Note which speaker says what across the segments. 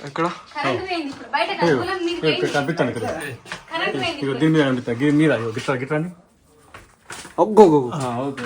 Speaker 1: ఎక్కడ.
Speaker 2: కనిపిస్తాను ఇక్కడ.
Speaker 3: ఇగో దీని
Speaker 2: మీద కనిపిస్తా. దీని మీద గిట్లా గిట్లా
Speaker 1: ఒగ్గో
Speaker 2: ఓకే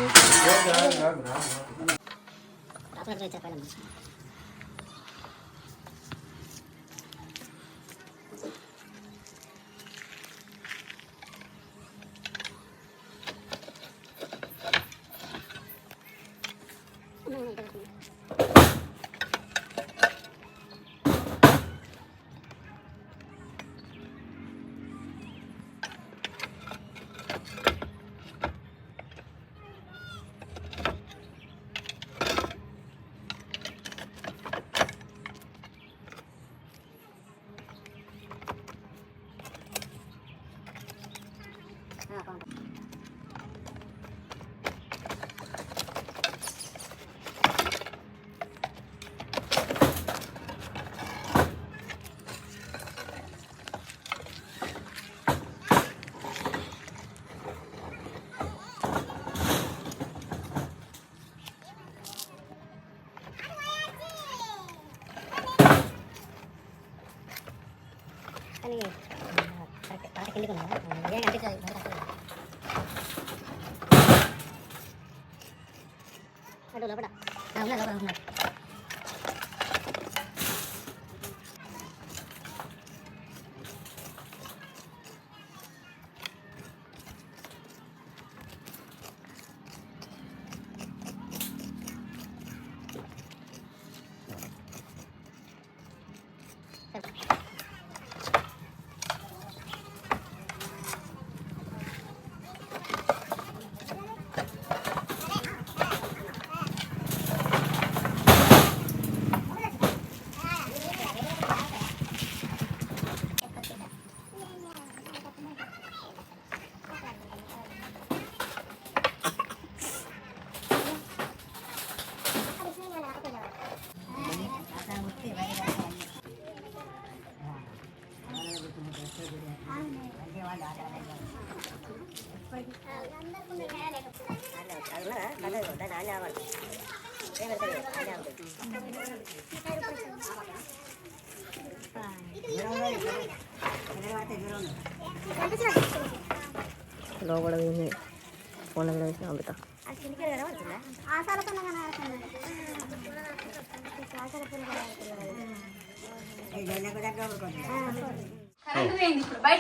Speaker 4: లోపల ఉంది ఫోన్ నెంబర్ వేసిన పంపుతా కరెంట్ పోయింది ఇప్పుడు బయట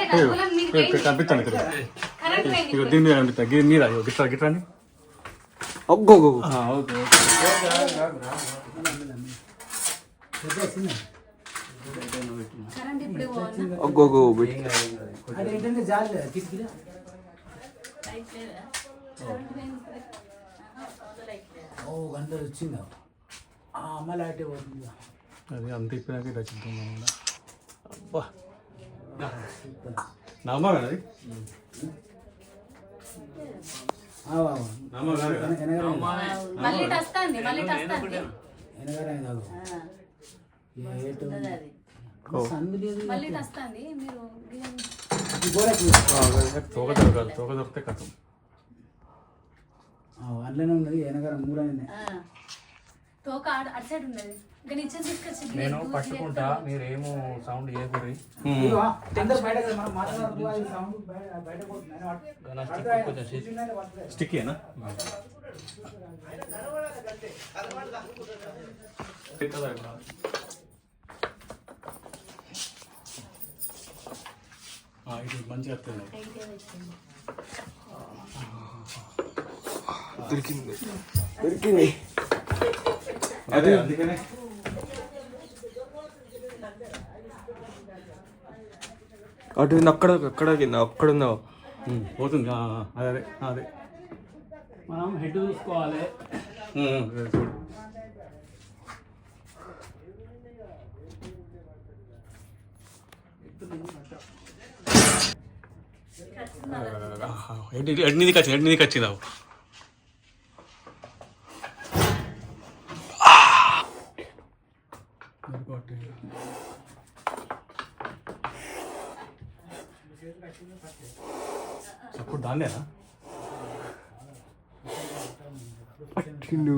Speaker 3: కలుపులం మీకు పోయింది.
Speaker 2: కనిపిస్తాను ఇక్కడ
Speaker 3: కరెంట్ పోయింది ఇగో దీని
Speaker 2: మీద కనిపిస్తా దీని మీద గిట్లా గిట్లా
Speaker 1: ఒగ్గో
Speaker 2: ఓకే
Speaker 5: ఒగ్గో ఓ గంటలు వచ్చిందా? మళ్ళీ అటే పోతుంది
Speaker 2: అది అంత ఇప్పినాక మనం అబ్బా. నమ్మ అది?
Speaker 3: మళ్ళీ సందు లేదు
Speaker 5: మళ్ళీ ఇటు
Speaker 3: వస్తుంది మీరు
Speaker 2: తోక దొరకాలి. తోక దొరికితే కథం
Speaker 5: అందులోనే ఉన్నది. వెనకాల మూడనే
Speaker 3: తోక అటు సైడ్ ఉన్నది. ఇంకా నిచ్చెన తీసుకొచ్చి నేను పట్టుకుంటా.
Speaker 6: మీరేమో సౌండ్
Speaker 5: అందరు బయట కదా,
Speaker 2: ఇది మంచిగా వస్తుంది.
Speaker 1: దొరికింది. దొరికింది.
Speaker 2: అదే అందుకనే.
Speaker 1: అటు అక్కడ అక్కడ కింద అక్కడ ఉందా?
Speaker 2: ఉమ్, పోతుంది. అదే అదే.
Speaker 6: మనం హెడ్ చూసుకోవాలి.
Speaker 3: ఉమ్, ఉమ్,
Speaker 2: అదే చూడు ఎడ్ నీదికి వచ్చింది ఎడ్ నీదికి వచ్చింది అవు అప్పుడు దాన్నేనా
Speaker 5: పట్టిండు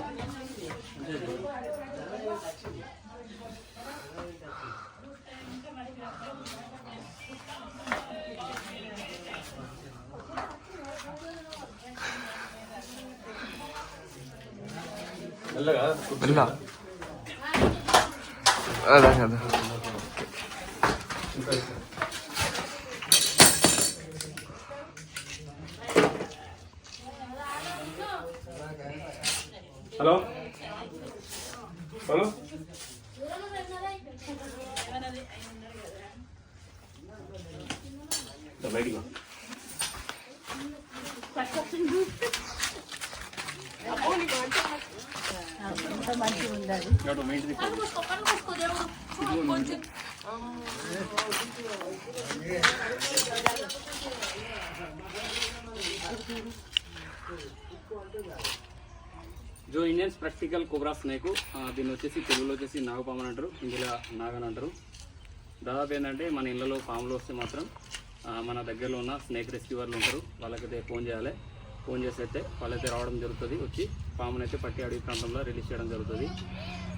Speaker 2: ഉണ്ടോ അതെ
Speaker 1: അതെ
Speaker 2: ഹലോ ഹലോ ബൈക്ക്
Speaker 6: జో ఇండియన్స్ ప్రాక్టికల్ కోబ్రా స్నేక్. దీన్ని వచ్చేసి తెలుగులో వచ్చేసి నాగపాము అని అంటారు హిందీలో నాగని అంటారు. దాదాపు ఏంటంటే మన ఇళ్ళలో పాములు వస్తే మాత్రం మన దగ్గరలో ఉన్న స్నేక్ రెస్క్యూవర్లు ఉంటారు. వాళ్ళకైతే ఫోన్ చేయాలి. ఫోన్ చేసి అయితే వాళ్ళైతే రావడం జరుగుతుంది వచ్చి పామును అయితే పట్టి అడవి ప్రాంతంలో రిలీజ్ చేయడం జరుగుతుంది.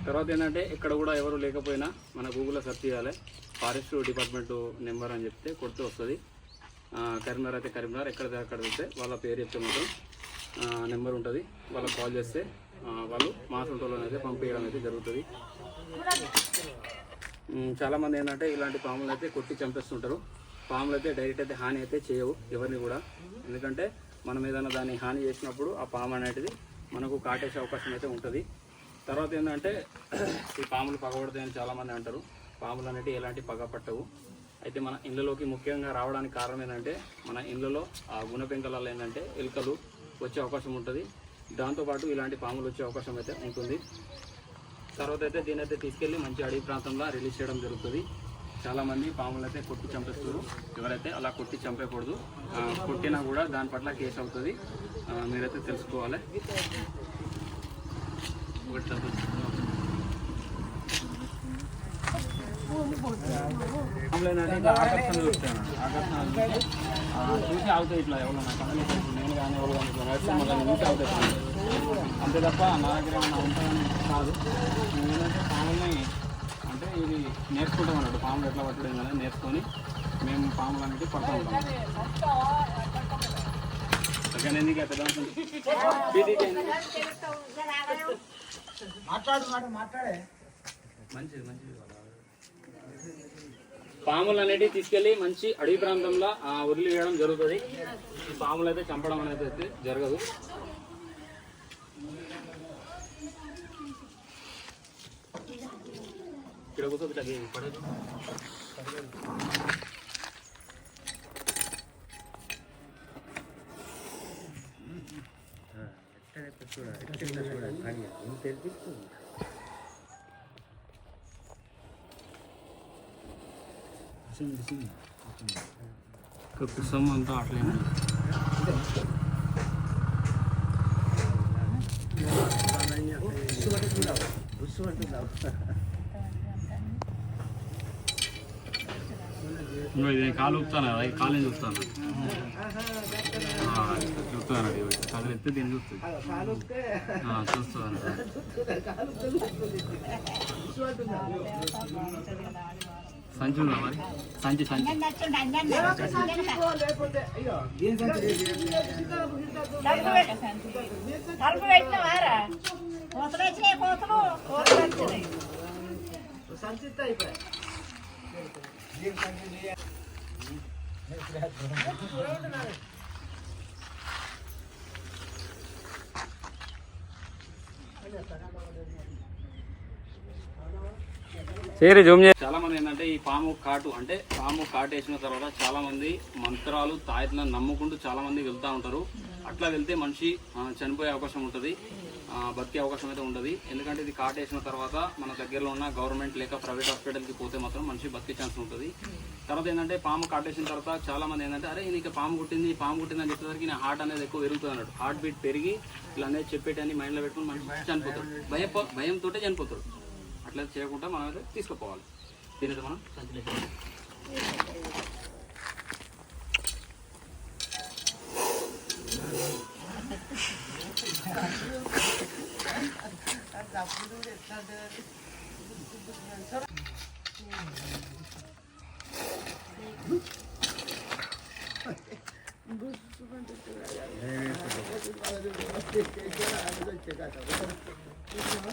Speaker 6: తర్వాత ఏంటంటే ఇక్కడ కూడా ఎవరు లేకపోయినా మన గూగుల్లో సెర్చ్ చేయాలి. ఫారెస్ట్ డిపార్ట్మెంట్ నెంబర్ అని చెప్తే కొడుతూ వస్తుంది. కరీంనగర్ అయితే కరీంనగర్ ఎక్కడ అక్కడ వెళ్తే వాళ్ళ పేరు చెప్తే మాత్రం నెంబర్ ఉంటుంది. వాళ్ళకి కాల్ చేస్తే వాళ్ళు మా సొంతలోనే అయితే పంపించడం అయితే జరుగుతుంది. చాలామంది ఏంటంటే ఇలాంటి పాములు అయితే కొట్టి చంపేస్తుంటారు. పాములు అయితే డైరెక్ట్ అయితే హాని అయితే చేయవు ఎవరిని కూడా. ఎందుకంటే మనం ఏదైనా దాన్ని హాని చేసినప్పుడు ఆ పాము అనేది మనకు కాటేసే అవకాశం అయితే ఉంటుంది. తర్వాత ఏంటంటే ఈ పాములు పగబడతాయని చాలామంది అంటారు. పాములు అనేవి ఎలాంటి పగ పట్టవు. అయితే మన ఇళ్ళలోకి ముఖ్యంగా రావడానికి కారణం ఏంటంటే మన ఇళ్ళలో ఆ గుణపెంకలలో ఏంటంటే ఎలుకలు వచ్చే అవకాశం ఉంటుంది. దాంతోపాటు ఇలాంటి పాములు వచ్చే అవకాశం అయితే ఉంటుంది. తర్వాత అయితే దీని అయితే తీసుకెళ్ళి మంచి అడవి ప్రాంతంలో రిలీజ్ చేయడం జరుగుతుంది. చాలా మంది పాములు అయితే కొట్టి చంపేస్తారు. ఎవరైతే అలా కొట్టి చంపేయకూడదు కొట్టినా కూడా దాని పట్ల కేసు అవుతుంది. మీరైతే తెలుసుకోవాలి. ఆకర్షణ చూస్తాను ఆకర్షణ చూస్తే, చూసి ఆగుతాయి ఇట్లా ఎవరన్నా కదలిక నేను కానీ ఎవరు కానీ ఇట్లా నడిస్తే మళ్ళీ చూసి ఆగుతాయి అంతే తప్ప నా దగ్గర ఏమన్నా ఉంటాయని కాదు నేను ఏంటంటే పాముల్ని ఇది నేర్చుకుంటాం అన్నట్టు పాములు ఎట్లా పట్టడం కానీ నేర్చుకొని మేము పాములు అనేవి పడతా ఉంటాం ఎందుకు
Speaker 5: మాట్లాడు మాట్లాడే.
Speaker 6: మంచిది మంచిది. పాములు అనేటివి తీసుకెళ్ళి మంచి అడవి ప్రాంతంలో ఆ వదిలి వేయడం జరుగుతుంది. పాములు అయితే చంపడం అనేది అయితే జరగదు. ఇక్కడ కూర్చో ఇట్లా గేమ్ పడదు ఇక్కడ కుసం అంతా అట్లేనా ఇంకో ఇది కాలు ఊపుతాను? కదా కాలు చూస్తాను? చూస్తాను? కాలు ఎత్తే దీన్ని చూస్తుంది చూస్తాను సంచి ఉందా మరి? సంచి సంచి.
Speaker 7: తలుపు పెట్టినవారా
Speaker 8: కోతలు వచ్చినాయి కోతలు. కోతలు వచ్చినాయి.
Speaker 7: సంచి
Speaker 6: చాలా మంది ఏంటంటే ఈ పాము కాటు అంటే పాము కాటు వేసిన తర్వాత చాలా మంది మంత్రాలు తాయత్లను నమ్ముకుంటూ చాలా మంది వెళ్తూ ఉంటారు. అట్లా వెళ్తే మనిషి చనిపోయే అవకాశం ఉంటుంది. బతికే అవకాశం అయితే ఉండదు. ఎందుకంటే ఇది కాట్ వేసిన తర్వాత మన దగ్గరలో ఉన్న గవర్నమెంట్ లేక ప్రైవేట్ హాస్పిటల్కి పోతే మాత్రం మనిషి బతికే ఛాన్స్ ఉంటుంది. తర్వాత ఏంటంటే పాము కాటేసిన తర్వాత చాలా మంది ఏంటంటే అరే నీకు పాము కుట్టింది పాము కుట్టింది అని చెప్పేసరికి నా హార్ట్ అనేది ఎక్కువ పెరుగుతుంది అన్నట్టు హార్ట్ బీట్ పెరిగి ఇలా అనేది చెప్పేటని మైండ్లో పెట్టుకుని మనిషి చనిపోతాడు. భయ భయంతో చనిపోతాడు. అట్లా చేయకుండా మనం అయితే తీసుకుపోవాలి. దీనితో మనం
Speaker 7: 咱咋不能给他呢？嗯，不不不，咱。嗯，不不不，咱得出来呀。嗯，咱得出来，得得得，咱得出来，咱得出来。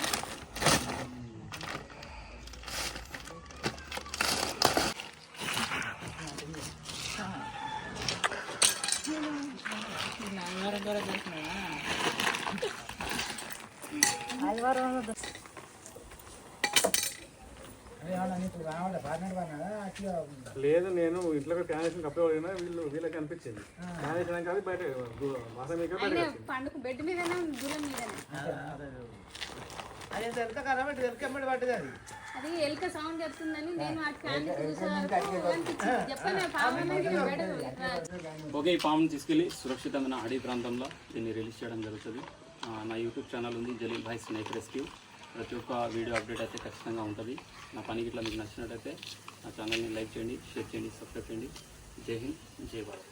Speaker 7: 嗯，那
Speaker 8: 那那那那。
Speaker 9: లేదు నేను ఇంట్లో క్యానేషన్ కప్పే వాడినా వీళ్ళు వీళ్ళకి అనిపించింది.
Speaker 7: క్యానేషన్
Speaker 9: కాదు బయట మాసం మీద
Speaker 3: పండుగ బెడ్ మీదనే దూరం మీదనే.
Speaker 7: అది ఎంత పడ్డది అది.
Speaker 3: అది ఎలుక సౌండ్ చెప్తుందని నేను ఫ్యాన్
Speaker 6: ఓకే ఈ పాముని తీసుకెళ్ళి సురక్షితమైన అడవి ప్రాంతంలో దీన్ని రిలీజ్ చేయడం జరుగుతుంది. నా యూట్యూబ్ ఛానల్ ఉంది జలీల్ భాయ్ స్నేక్ రెస్క్యూ. ప్రతి ఒక్క వీడియో అప్డేట్ అయితే ఖచ్చితంగా ఉంటుంది. నా పనికి ఇట్లా మీకు నచ్చినట్టయితే నా ఛానల్ని లైక్ చేయండి షేర్ చేయండి సబ్స్క్రైబ్ చేయండి. జై హింద్ జై భారత్.